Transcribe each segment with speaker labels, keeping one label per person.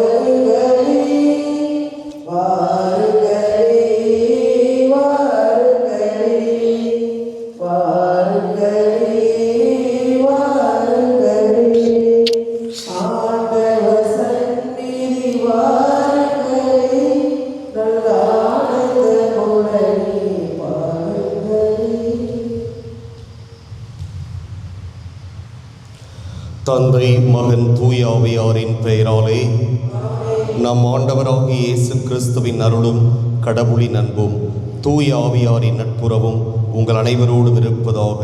Speaker 1: Oh கடவுளின் அன்பும் தூய ஆவியாரின் நட்புறவும் உங்கள் அனைவரோடும் இருப்பதாக.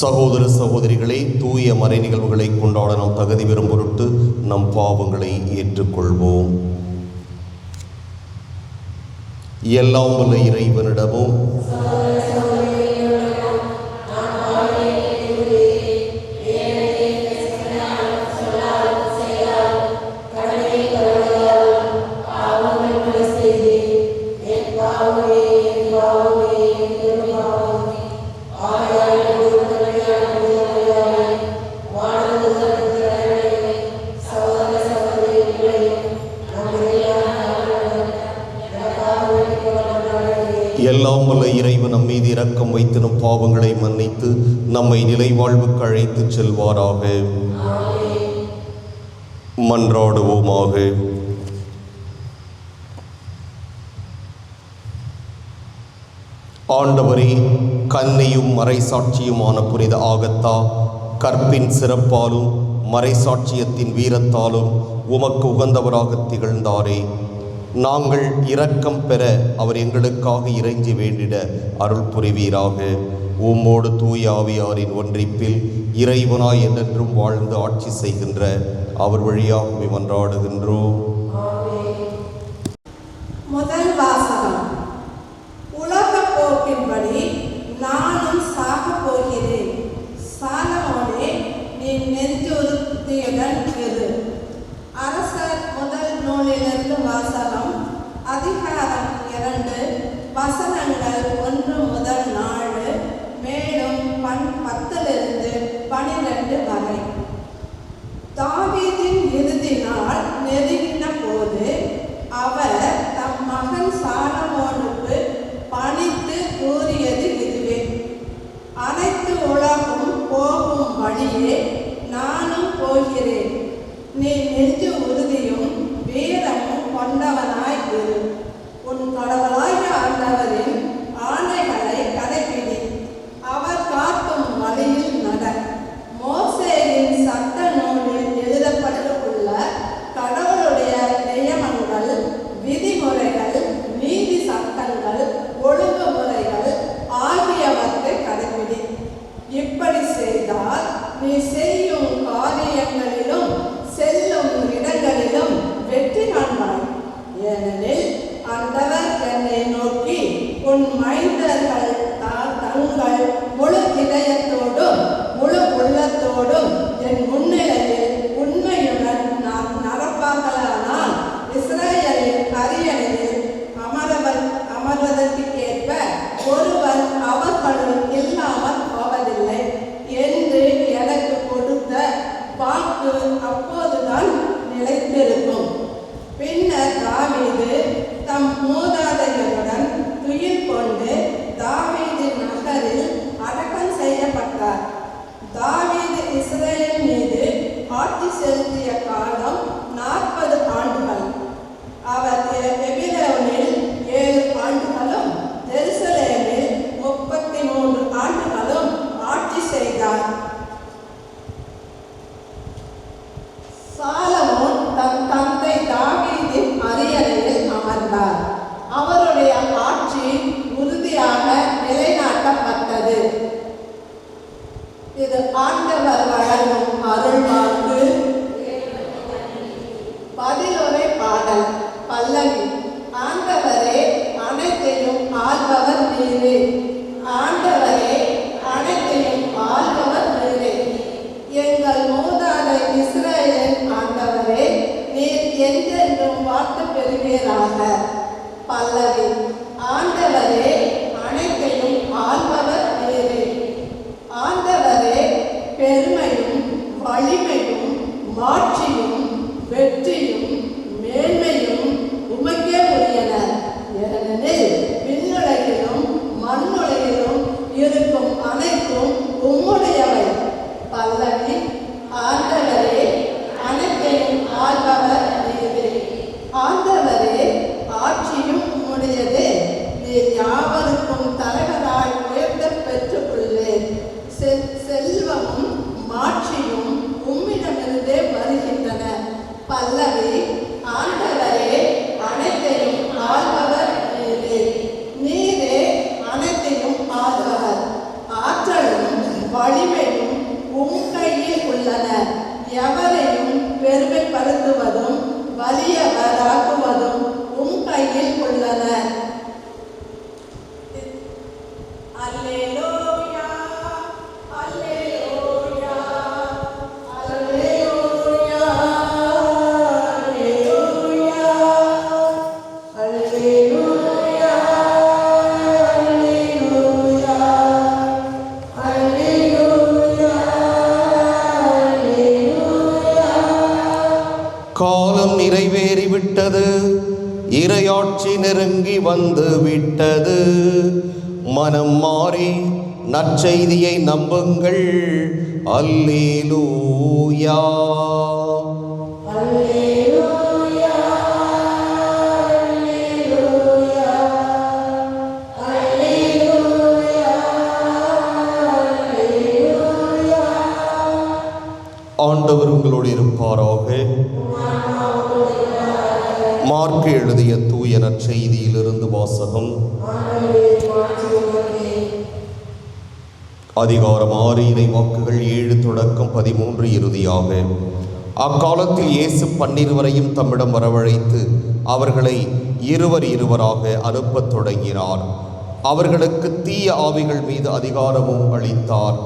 Speaker 1: சகோதர சகோதரிகளை தூய மறை நிகழ்வுகளை கொண்டாட நாம் தகுதி பெறும் பொருட்டு நம் பாவங்களை ஏற்றுக்கொள்வோம். எல்லாம் உள்ள இறைவனிடமும் எல்லாம் வல்ல இறைவன் நம் மீது இரக்கம் வைத்தனும் பாவங்களை மன்னித்து நம்மை நிலை வாழ்வுக்கு அழைத்து செல்வாராக. மன்றாடுவோமாக. ஆண்டவரே கண்ணையும் மறைசாட்சியுமான புனித ஆகத்தா கற்பின் சிறப்பாலும் மறைசாட்சியத்தின் வீரத்தாலும் உமக்கு உகந்தவராக திகழ்ந்தாரே. நாங்கள் இரக்கம் பெற அவர் எங்களுக்காக இறைஞ்சி வேண்டிட அருள் புரிவீராக உம்மோடு தூய் ஆவியாரின் ஒன்றிப்பில் இறைவனாய் என்றென்றும் வாழ்ந்து ஆட்சி செய்கின்ற அவர் வழியாக மன்றாடுகின்றோம்.
Speaker 2: எப்படி செய்தால் நீ செய்ய பல்லவி. எவரையும் பெருமைப்படுத்துவதும் வலியவராக்குவதும் உம் கையில்
Speaker 1: உள்ள வந்து விட்டது மனம் மாறி நற்செய்தியை நம்புங்கள். அல்லேலூயா. அல்லே மார்க்கு எழுதிய தூய நற்செய்தியிலிருந்து வாசகம். அதிகாரம் ஆறு இறை வாக்குகள் ஏழு தொடக்கம் பதிமூன்று இறுதியாக. அக்காலத்தில் இயேசு பன்னிருவரையும் தம்மிடம் வரவழைத்து அவர்களை இருவர் இருவராக அனுப்பத் தொடங்கினார். அவர்களுக்கு தீய ஆவிகள் மீது அதிகாரமும் அளித்தார்.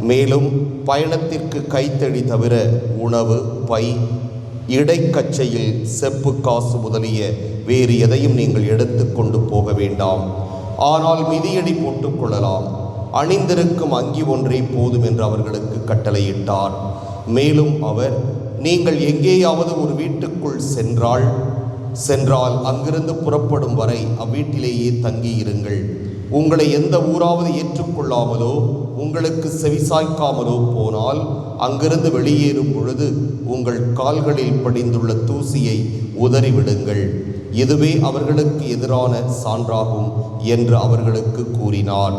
Speaker 1: மேலும் பயணத்திற்கு கைத்தடி தவிர உணவு பை இடைக்கச்சையில் செப்பு காசு முதலிய வேறு எதையும் நீங்கள் எடுத்துக்கொண்டு போக வேண்டாம். ஆனால் மிதியடி போட்டுக்கொள்ளலாம் அணிந்திருக்கும் அங்கி ஒன்றே போதும் என்று அவர்களுக்கு கட்டளையிட்டார். மேலும் அவர் நீங்கள் எங்கேயாவது ஒரு வீட்டுக்குள் சென்றால் சென்றால் அங்கிருந்து புறப்படும் வரை அவ்வீட்டிலேயே தங்கியிருங்கள். உங்களை எந்த ஊராவது ஏற்றுக்கொள்ளாமலோ உங்களுக்கு செவிசாய்க்காமலோ போனால் அங்கிருந்து வெளியேறும் பொழுது உங்கள் கால்களில் படிந்துள்ள தூசியை உதறிவிடுங்கள். இதுவே அவர்களுக்கு எதிரான சான்றாகும் என்று அவர்களுக்கு கூறினார்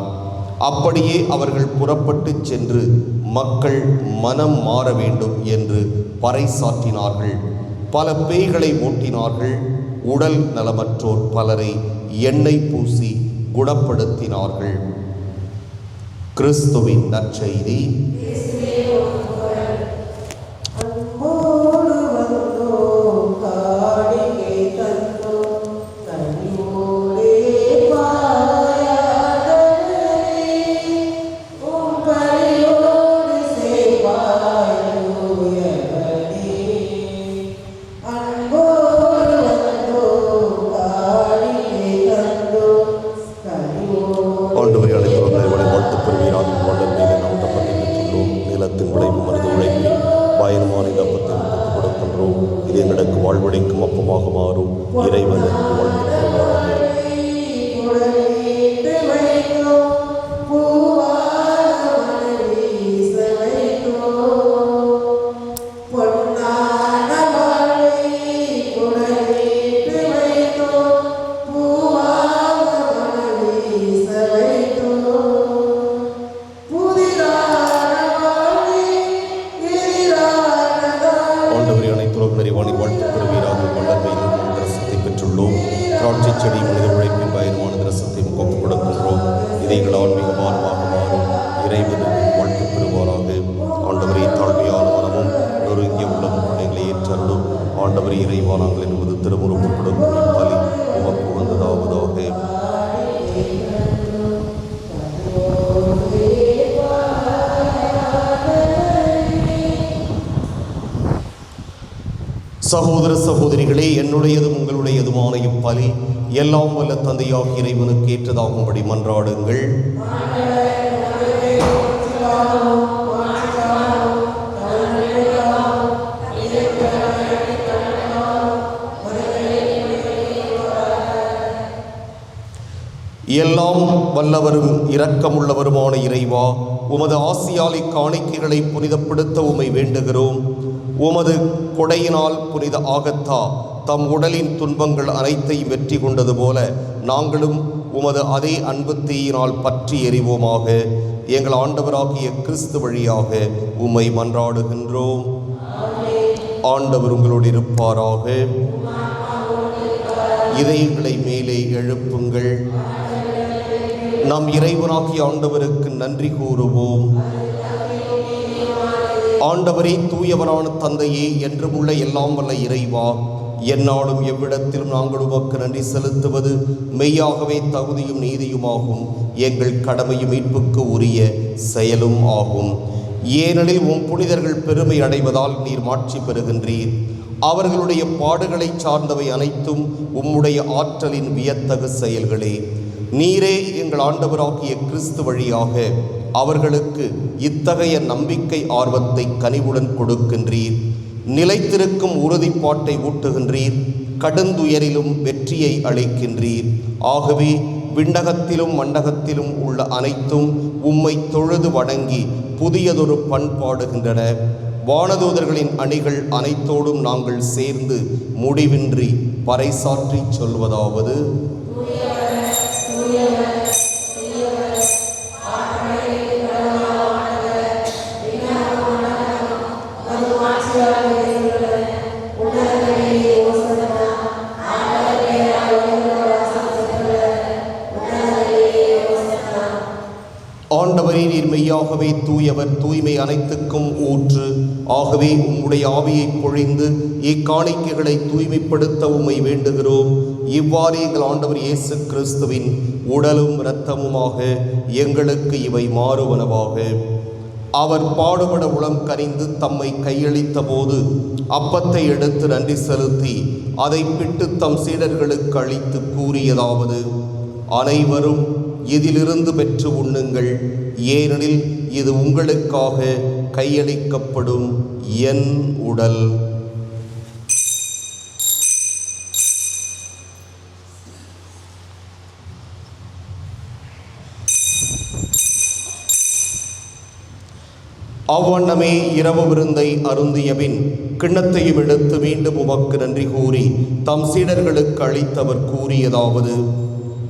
Speaker 1: அப்படியே அவர்கள் புறப்பட்டுச் சென்று மக்கள் மனம் மாற வேண்டும் என்று பறைசாற்றினார்கள். பல பேய்களை மூட்டினார்கள் உடல் நலமற்றோர் பலரை எண்ணெய் பூசி குணப்படுத்தினார்கள். கிறிஸ்துவின் நற்செய்தி. சகோதர சகோதரிகளே என்னுடையதும் உங்களுடையதுமான இப்பலி எல்லாம் வல்ல தந்தையாக இறைவனுக்கு ஏற்றதாகும்படி மன்றாடுங்கள். எல்லாம் வல்லவரும் இரக்கமுள்ளவருமான இறைவா உமது ஆசியாலை காணிக்கைகளை புனிதப்படுத்த உமை வேண்டுகிறோம். உமது கொடையினால் புனித ஆகத்தா தம் உடலின் துன்பங்கள் அனைத்தையும் வெற்றி கொண்டது போல நாங்களும் உமது அதே அன்பு தீயினால் பற்றி எறிவோமாக. எங்கள் ஆண்டவராகிய கிறிஸ்து வழியாக உம்மை மன்றாடுகின்றோம். ஆண்டவர் உங்களோடு இருப்பாராக. இதயங்களை மேலே எழுப்புங்கள். நம் இறைவனாகிய ஆண்டவருக்கு நன்றி கூறுவோம். ஆண்டவரே தூயவரான தந்தையே என்றும் உள்ள எல்லாம் வல்ல இறைவா எந்நாளும் எவ்விடத்திலும் நாங்கள் உமக்கு நன்றி செலுத்துவது மெய்யாகவே தகுதியும் நீதியுமாகும். எங்கள் கடமையும் மீட்புக்கு உரிய செயலும் ஆகும். ஏனெனில் உம் புனிதர்கள் பெருமை அடைவதால் நீர் மாட்சி பெறுகின்றீர். அவர்களுடைய பாடுகளை சார்ந்தவை அனைத்தும் உம்முடைய ஆற்றலின் வியத்தகு செயல்களே. நீரே எங்கள் ஆண்டவராகிய கிறிஸ்து வழியாக அவர்களுக்கு இத்தகைய நம்பிக்கை ஆர்வத்தை கனிவுடன் கொடுக்கின்றீர். நிலைத்திருக்கும் உறுதிப்பாட்டை ஊட்டுகின்றீர். கடுந்துயரிலும் வெற்றியை அளிக்கின்றீர். ஆகவே விண்ணகத்திலும் மண்டகத்திலும் உள்ள அனைத்தும் உம்மை தொழுது வணங்கி புதியதொரு பண்பாடுகின்றன வானதூதர்களின் அணிகள் அனைத்தோடும் நாங்கள் சேர்ந்து முடிவின்றி பறைசாற்றி சொல்வதாவது ஆகவே தூயவர் தூய்மை அனைத்துக்கும் ஊற்று. ஆகவே உம்முடைய ஆவியை பொழிந்து இக்காணிக்கைகளை தூய்மைப்படுத்த உம்மை வேண்டுகிறோம். இவ்வாறு எங்கள் ஆண்டவர் இயேசு கிறிஸ்துவின் உடலும் இரத்தமுமாக எங்களுக்கு இவை மாறுவனவாக. அவர் பாடுபட உளம் கனிந்து தம்மை கையளித்த போது அப்பத்தை எடுத்து நன்றி செலுத்தி அதை பிட்டு தம் சீடர்களுக்கு அளித்து கூறியதாவது அனைவரும் இதிலிருந்து பெற்று உண்ணுங்கள். ஏனெனில் இது உங்களுக்காக கையளிக்கப்படும் என் உடல். அவ்வண்ணமே இரவு விருந்தை அருந்தியபின் கிண்ணத்தையும் எடுத்து மீண்டும் உமக்கு நன்றி கூறி தம் சீடர்களுக்கு அளித்தவர் கூறியதாவது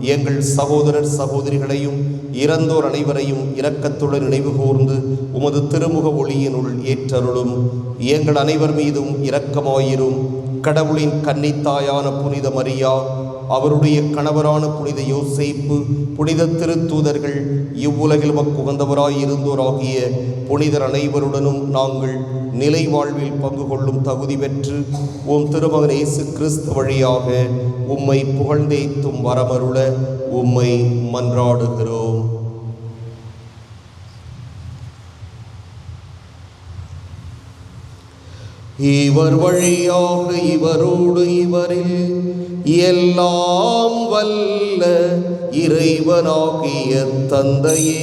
Speaker 1: எங்கள் சகோதரர் சகோதரிகளையும் இறந்தோர் அனைவரையும் இரக்கத்துடன் நினைவு கூர்ந்து உமது திருமுக ஒளியினுள் ஏற்றருளும். எங்கள் அனைவர் மீதும் இரக்கமாயிரும். கடவுளின் கன்னித்தாயான புனித மரியா அவருடைய கணவரான புனித யோசிப்பு புனித திருத்தூதர்கள் இவ்வுலகில் மக்குகந்தவராய் இருந்தோராகிய புனிதர் அனைவருடனும் நாங்கள் நிலை வாழ்வில் பங்கு கொள்ளும் தகுதி பெற்று உம் திருமகன் இயேசு கிறிஸ்து வழியாக உம்மை புகழ்ந்தேத்தும் வரமருள உம்மை மன்றாடுகிறோம். இவர் வழியாக இவரோடு இவரில் எல்லாம் வல்ல இறைவனாகிய தந்தையே.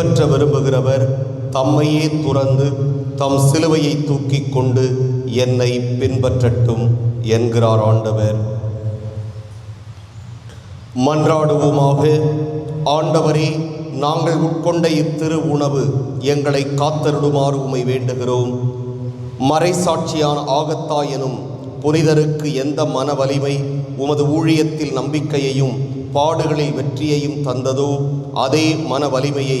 Speaker 1: பின்பற்ற விரும்புகிறவர் தம்மையே துறந்து தம் சிலுவையை தூக்கிக் கொண்டு என்னை பின்பற்றட்டும் என்கிறார் ஆண்டவர். மன்றாடுவோமாக ஆண்டவரே நாங்கள் உட்கொண்ட இத்திரு உணவு எங்களை காத்தருடுமாறு உமை வேண்டுகிறோம். மறைசாட்சியான ஆகத்தா எனும் புனிதருக்கு எந்த மன வலிமை உமது ஊழியத்தில் நம்பிக்கையையும் பாடுகளில் வெற்றியையும் தந்ததோ அதே மன வலிமையை